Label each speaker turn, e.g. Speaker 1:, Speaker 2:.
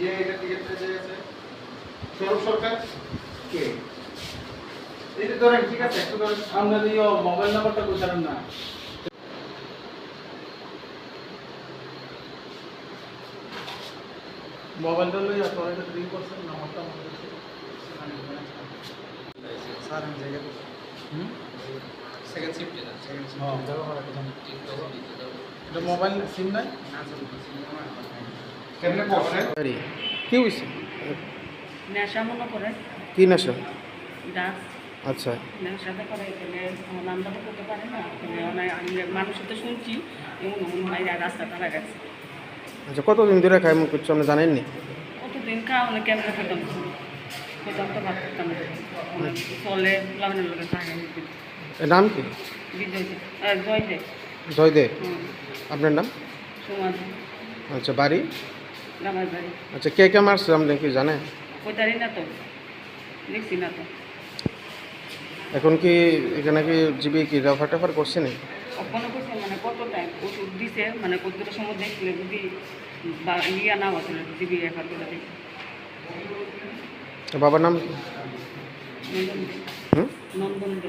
Speaker 1: যে এটা টিকিটটা যে আছে? সৌরভ সরকার? কে? এই যে ধরেন ঠিক আছে একটু ধরেন
Speaker 2: আপনার মোবাইল নাম্বারটা কোথায় না। মোবাইলটা এটা করছেন নাম্বারটা আমাদের
Speaker 1: স্যার আমি জায়গা
Speaker 2: হুম?
Speaker 3: সেকেন্ড শিফটে না
Speaker 1: সেকেন্ড
Speaker 2: হ্যাঁ এটা মোবাইল সিম নাই।
Speaker 1: কেমনে পড়ছেন
Speaker 4: আরে কি হয়েছে
Speaker 5: নেশা মনে করে।
Speaker 4: কি নেশা? আচ্ছা।
Speaker 5: নেশাতে করে এখানে আমার নামটা তো করতে পারে না। আমি মানুষের তো শুনছি এমন রাস্তা তারা গেছে।
Speaker 4: আচ্ছা কতদিন ধরে খাই এমন করছ আপনি জানেননি?
Speaker 5: কতদিন খাওয়া অনেক কেমন খেতাম খেতাম তো ভাত খেতাম চলে লাগানোর লোকের থাকে।
Speaker 4: নাম কি?
Speaker 5: জয় দে
Speaker 4: জয় দে আপনার নাম? আচ্ছা বাড়ি?
Speaker 5: বাড়ি।
Speaker 4: আচ্ছা কে কে মারছে আপনি কি জানেন
Speaker 5: কোথারই না তো। দেখছি না তো।
Speaker 4: এখন কি এখানে কি জিবি কি রেফার টেফার করছে নি
Speaker 5: কখনো করছে মানে কত টাইম ওষুধ দিছে মানে কতটা সময় দেখলে যদি বা ইয়া না হতো দিবি এখন করে দেখি
Speaker 4: তো বাবার নাম কি?
Speaker 5: নন্দন দে
Speaker 4: হুম?
Speaker 5: নন্দন দে